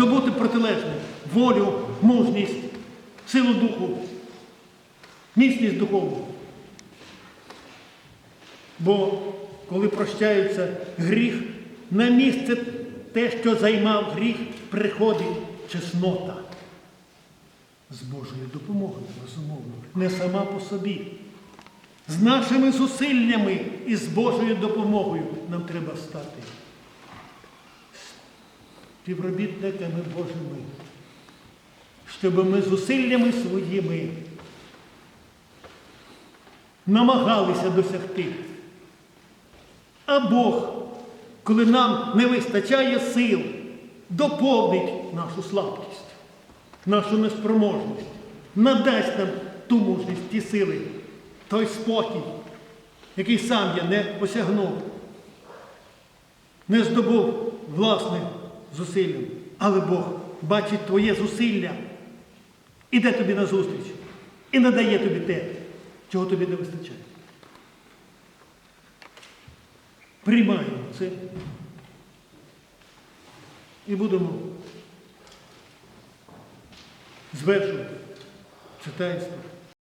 здобути протилежне волю, мужність, силу духу, міцність духовну. Бо коли прощається гріх, на місце те, що займав гріх, приходить чеснота. З Божою допомогою, безумовно, не сама по собі. З нашими зусиллями і з Божою допомогою нам треба стати співробітниками Божими, щоб ми зусиллями своїми намагалися досягти. А Бог, коли нам не вистачає сил, доповнить нашу слабкість, нашу неспроможність, надасть нам ту мужність, ті сили, той спокій, який сам я не осягнув, не здобув власним зусиллям. Але Бог бачить твоє зусилля, іде тобі назустріч і надає тобі те, чого тобі не вистачає. Приймаємо це і будемо звершувати це таїнство